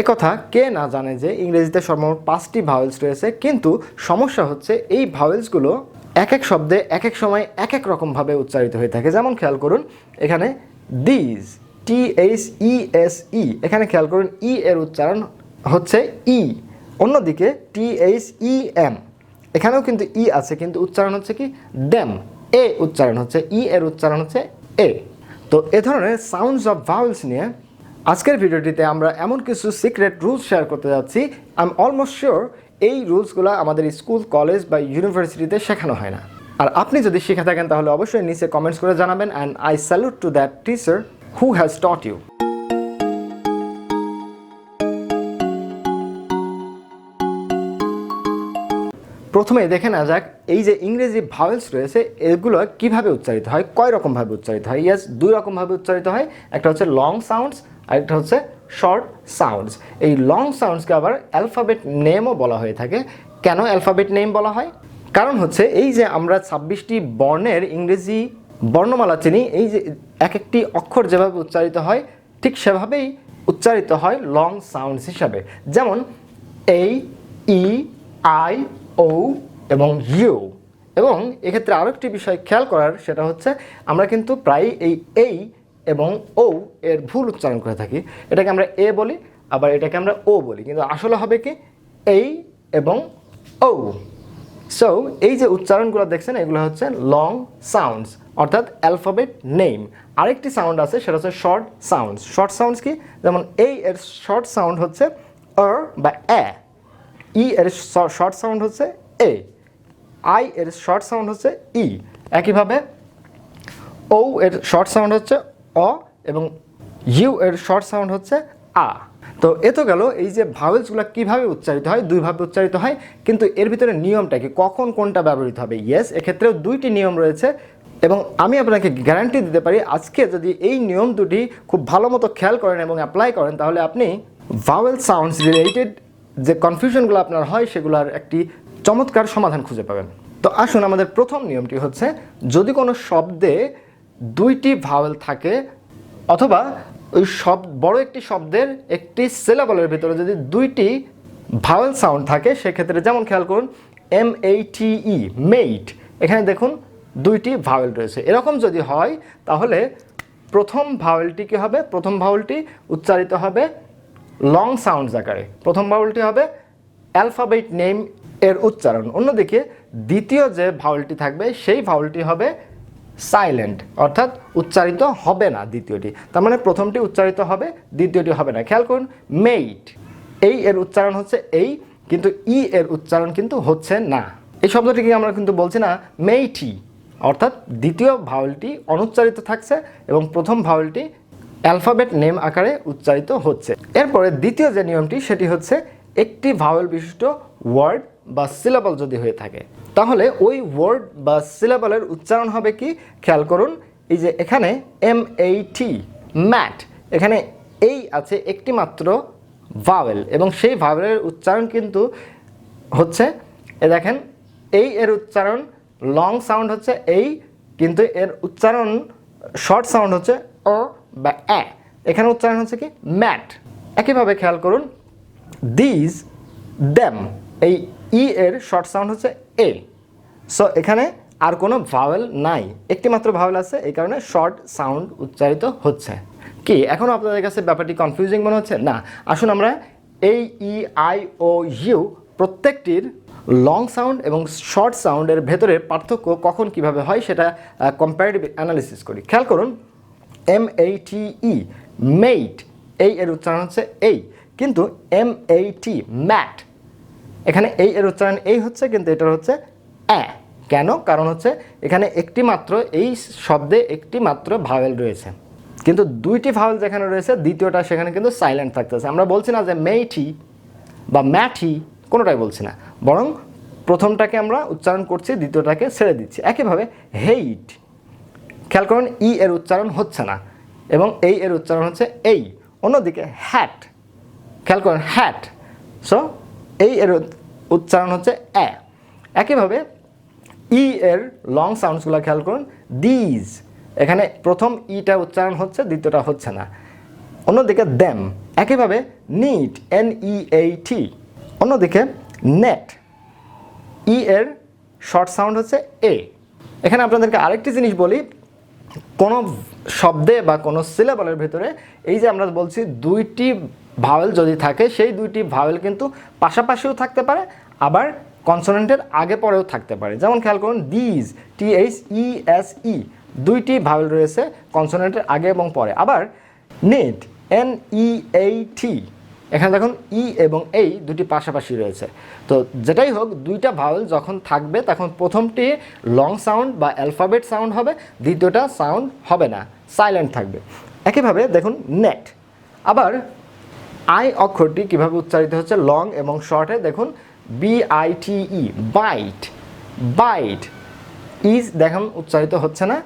একথা কে না জানে যে ইংরেজিতে সর্বমোট পাঁচটি ভাওয়েলস রয়েছে, কিন্তু সমস্যা হচ্ছে এই ভাওয়েলসগুলো এক এক শব্দে এক এক সময় এক এক রকমভাবে উচ্চারিত হয়ে থাকে। যেমন খেয়াল করুন, এখানে these T H E S E এখানে খেয়াল করুন ই এর উচ্চারণ হচ্ছে ই অন্যদিকে টি এইচ ই এম এখানেও কিন্তু ই আছে, কিন্তু উচ্চারণ হচ্ছে কি? ড্যাম এ উচ্চারণ হচ্ছে ই এর উচ্চারণ হচ্ছে এ। তো এ ধরনের সাউন্ডস অফ ভাওয়েলস নিয়ে আজকের ভিডিওটিতে আমরা এমন কিছু সিক্রেট রুলস শেয়ার করতে যাচ্ছি। আই এম অলমোস্ট শিওর এই রুলসগুলো আমাদের স্কুল, কলেজ বা ইউনিভার্সিটিতে শেখানো হয় না। আর আপনি যদি শিখে থাকেন, তাহলে অবশ্যই নিচে কমেন্টস করে জানাবেন। And I salute to that teacher who has taught you প্রথমে দেখে না যাক, এই যে ইংরেজি ভাওয়েলস রয়েছে, এগুলো কীভাবে উচ্চারিত হয়, কয় রকমভাবে উচ্চারিত হয়? ইয়াস দুই রকমভাবে উচ্চারিত হয়। একটা হচ্ছে লং সাউন্ডস আর একটা হচ্ছে শর্ট সাউন্ডস এই লং সাউন্ডসকে আবার অ্যালফাবেট নেমও বলা হয়ে থাকে। কেন অ্যালফাবেট নেম বলা হয়? কারণ হচ্ছে এই যে আমরা ছাব্বিশটি বর্ণের ইংরেজি বর্ণমালা চিনি, এই যে এক একটি অক্ষর যেভাবে উচ্চারিত হয়, ঠিক সেভাবেই উচ্চারিত হয় লং সাউন্ডস হিসাবে। যেমন এই ই আই ও এবং ইউ এবং এক্ষেত্রে আরও একটি বিষয় খেয়াল করার, সেটা হচ্ছে আমরা কিন্তু প্রায় এই এই এবং ও এর ভুল উচ্চারণ করে থাকি। এটাকে আমরা এ বলি, আবার এটাকে আমরা ও বলি। কিন্তু আসলে হবে কি? এই এবং ও। সো এই যে উচ্চারণগুলো দেখছেন, এগুলো হচ্ছে লং সাউন্ডস অর্থাৎ অ্যালফাবেট নেম আরেকটি সাউন্ড আছে, সেটা হচ্ছে শর্ট সাউন্ডস শর্ট সাউন্ডস কি? যেমন এই এর শর্ট সাউন্ড হচ্ছে অর বা অ্যা ই এর শর্ট সাউন্ড হচ্ছে এ আই এর শর্ট সাউন্ড হচ্ছে ই একইভাবে, ও এর শর্ট সাউন্ড হচ্ছে অ এবং ইউ এর শর্ট সাউন্ড হচ্ছে আ। তো এ তো গেল এই যে ভাওয়েলসগুলো কীভাবে উচ্চারিত হয়? দুইভাবে উচ্চারিত হয়, কিন্তু এর ভিতরে নিয়মটা কি? কখন কোনটা ব্যবহৃত হবে? ইয়েস, এক্ষেত্রেও দুইটি নিয়ম রয়েছে এবং আমি আপনাকে গ্যারান্টি দিতে পারি, আজকে যদি এই নিয়ম দুটি খুব ভালো মতো খেয়াল করেন এবং অ্যাপ্লাই করেন, তাহলে আপনি ভাওয়েল সাউন্ডস রিলেটেড যে কনফিউশনগুলো আপনার হয়, সেগুলোর একটি চমৎকার সমাধান খুঁজে পাবেন। তো আসুন, আমাদের প্রথম নিয়মটি হচ্ছে, যদি কোনো শব্দে দুইটি ভাওয়েল থাকে, অথবা ওই শব্দ বড় একটি শব্দের একটি সিলেবলের ভিতরে যদি দুইটি ভাওয়েল সাউন্ড থাকে, সেক্ষেত্রে যেমন খেয়াল করুন এম এই টি ই মেইট এখানে দেখুন দুইটি ভাওয়েল রয়েছে। এরকম যদি হয়, তাহলে প্রথম ভাওয়েলটি কী হবে? প্রথম ভাওয়েলটি উচ্চারিত হবে লং সাউন্ডস আকারে। প্রথম ভাওয়েলটি হবে অ্যালফাবেট নেম এর উচ্চারণ। অন্যদিকে দ্বিতীয় যে ভাওয়েলটি থাকবে, সেই ভাওয়েলটি হবে সাইলেন্ট অর্থাৎ উচ্চারিত হবে না দ্বিতীয়টি। তার মানে প্রথমটি উচ্চারিত হবে, দ্বিতীয়টি হবে না। খেয়াল করুন মেইট এই এর উচ্চারণ হচ্ছে এই, কিন্তু ই এর উচ্চারণ কিন্তু হচ্ছে না। এই শব্দটিকে আমরা কিন্তু বলছি না? মেইটি অর্থাৎ দ্বিতীয় ভাওয়েলটি অনুচ্চারিত থাকছে এবং প্রথম ভাওয়েলটি অ্যালফাবেট নেম আকারে উচ্চারিত হচ্ছে। এরপরে দ্বিতীয় যে নিয়মটি, সেটি হচ্ছে একটি ভাওয়েল বিশিষ্ট ওয়ার্ড বা সিলেবল যদি হয়ে থাকে। তাহলে ওই ওয়ার্ড বা সিলেবলের উচ্চারণ হবে কি? খেয়াল করুন, এই যে এখানে এম এই টি ম্যাট এখানে এই আছে একটি মাত্র ভাওয়েল এবং সেই ভাওয়েলের উচ্চারণ কিন্তু হচ্ছে, এ দেখেন, এই এর উচ্চারণ লং সাউন্ড হচ্ছে, এই কিন্তু এর উচ্চারণ শর্ট সাউন্ড হচ্ছে ও বা অ্যা। এখানে উচ্চারণ হচ্ছে কি? ম্যাট একইভাবে খেয়াল করুন দিজ দ্যাম এই ই এর শর্ট সাউন্ড হচ্ছে এ সো এখানে আর কোনো ভাওয়েল নাই। একটি মাত্র ভাওয়েল আছে, এই কারণে শর্ট সাউন্ড উচ্চারিত হচ্ছে। কি এখনও আপনাদের কাছে ব্যাপারটি কনফিউজিং মনে হচ্ছে? না। আসুন আমরা এই ই আই ও ইউ প্রত্যেকটির লং সাউন্ড এবং শর্ট সাউন্ডের ভেতরে পার্থক্য কখন কীভাবে হয় সেটা কম্পারেটিভ অ্যানালিসিস করি। খেয়াল করুন এম এই টি ই মেইট এই এর উচ্চারণ হচ্ছে এই কিন্তু এম এই টি ম্যাট এখানে এই এর উচ্চারণ এই হচ্ছে, কিন্তু এটার হচ্ছে অ্যা। কেন? কারণ হচ্ছে এখানে একটি মাত্র, এই শব্দে একটি মাত্র ভাওয়েল রয়েছে। কিন্তু দুইটি ভাওয়েল যেখানে রয়েছে, দ্বিতীয়টা সেখানে কিন্তু সাইলেন্ট থাকতেছে আমরা বলছি না যে মেইটি বা ম্যাঠি, কোনোটাই বলছি না। বরং প্রথমটাকে আমরা উচ্চারণ করছি, দ্বিতীয়টাকে ছেড়ে দিচ্ছি। একইভাবে হেইট, খেয়াল করুন, ই এর উচ্চারণ হচ্ছে না। এবং এই এর উচ্চারণ হচ্ছে এই। অন্যদিকে হ্যাট, খেয়াল করুন, হ্যাট। সো এই এর উচ্চারণ হচ্ছে অ্যা একইভাবে ই এর লং সাউন্ডসগুলো খেয়াল করুন। দিজ এখানে প্রথম ইটা উচ্চারণ হচ্ছে, দ্বিতীয়টা হচ্ছে না। অন্যদিকে দ্যাম একইভাবে নিট এন ই এই টি অন্যদিকে নেট ই এর শর্ট সাউন্ড হচ্ছে এ। এখানে আপনাদেরকে আরেকটি জিনিস বলি, কোনো শব্দে বা কোনো সিলেবলের ভিতরে এই যে আমরা বলছি দুইটি ভাওয়েল যদি থাকে, সেই দুইটি ভাওয়েল কিন্তু পাশাপাশিও থাকতে পারে, আবার কনসোনেন্টের আগে পরেও থাকতে পারে। যেমন খেয়াল করুন these T H E S E দুইটি ভাওয়েল রয়েছে কনসোনেন্টের আগে এবং পরে। আবার নেট এন ই এই টি এখানে দেখুন ই এবং এই দুটি পাশাপাশি রয়েছে। তো যেটাই হোক, দুইটা ভাওয়েল যখন থাকবে, তখন প্রথমটি লং সাউন্ড বা অ্যালফাবেট সাউন্ড হবে, দ্বিতীয়টা সাউন্ড হবে না সাইলেন্ট থাকবে। একইভাবে দেখুন নেট আবার আই অক্ষরটি কীভাবে উচ্চারিত হচ্ছে? লং এবং শর্টে দেখুন B I T E bite bite is দেখুন উচ্চারিত হচ্ছে না,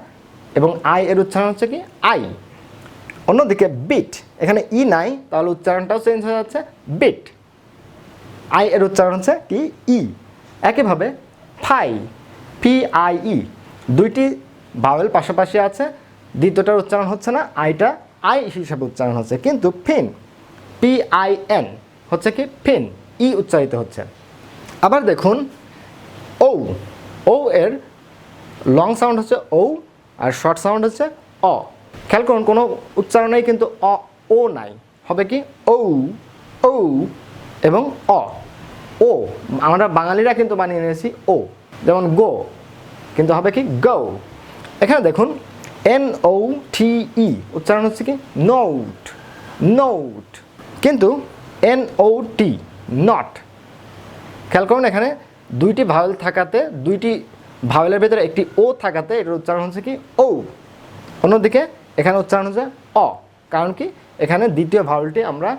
এবং আই এর উচ্চারণ হচ্ছে কি? আই অন্যদিকে বিট এখানে ই নাই, তাহলে উচ্চারণটাও চেঞ্জ হয়ে যাচ্ছে বিট আই এর উচ্চারণ হচ্ছে কি? ই একইভাবে ফাই পি আই ই দুইটি বাউল পাশাপাশি আছে, দ্বিতীয়টার উচ্চারণ হচ্ছে না আইটা আই হিসাবে উচ্চারণ হচ্ছে, কিন্তু ফিন পি আই এন হচ্ছে কি? ফিন ই উচ্চারিত হচ্ছে। আবার দেখুন ও ও এর লং সাউন্ড হচ্ছে ও আর শর্ট সাউন্ড হচ্ছে অ খেয়াল করুন, কোনো উচ্চারণেই কিন্তু অ ও নাই। হবে কি? ও ও এবং অ ও আমরা বাঙালিরা কিন্তু বানিয়ে নিয়েছি ও যেমন গো কিন্তু হবে কি? গো এখানে দেখুন এন ও টি ই উচ্চারণ হচ্ছে কি? নোট নোট কিন্তু এন ও টি নট খেয়াল করুন এখানে দুইটি ভাওয়েল থাকাতে, দুইটি ভাওয়েলের ভেতরে একটি ও থাকাতে, এটার উচ্চারণ হচ্ছে কি ও অন্যদিকে এখানে উচ্চারণ হচ্ছে অ, কারণ কি এখানে দ্বিতীয় ভাওয়েলটি আমরা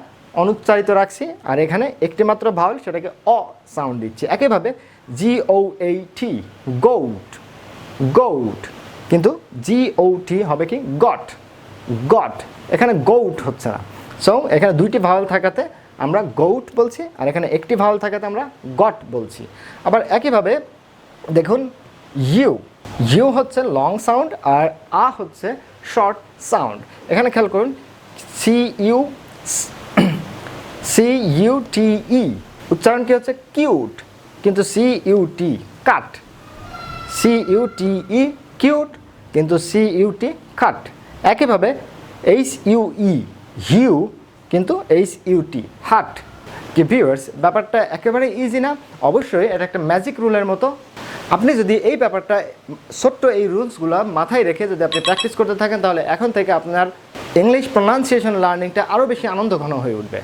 অনুচ্চারিত রাখছি, আর এখানে একটি মাত্র ভাওয়েল সেটাকে অ সাউন্ড দিচ্ছি। একইভাবে জি ও এই টি গৌট গৌট কিন্তু জি ও টি হবে কি গট গট এখানে গৌট হচ্ছে না। সো এখানে দুইটি ভাওয়াল থাকাতে আমরা গৌট বলছি, আর এখানে একটি ভাওয়াল থাকাতে আমরা গট বলছি। আবার একইভাবে দেখুন ইউ ইউ হচ্ছে লং সাউন্ড আর আ হচ্ছে শর্ট সাউন্ড এখানে খেয়াল করুন C U C U T E উচ্চারণ কি হচ্ছে? কিউট কিন্তু C U T cut C U T E cute কিন্তু সি ইউ টি কাট একইভাবে এইচ ইউ ই হিউ কিন্তু এইচ ইউটি হাট কি ভিউয়ার্স ব্যাপারটা একেবারে ইজি না। অবশ্যই এটা একটা ম্যাজিক রুলের মতো। আপনি যদি এই ব্যাপারটা, ছোট্ট এই রুলসগুলো মাথায় রেখে যদি আপনি প্র্যাকটিস করতে থাকেন, তাহলে এখন থেকে আপনার ইংলিশ প্রনাউন্সিয়েশন লার্নিংটা আরও বেশি আনন্দঘন হয়ে উঠবে।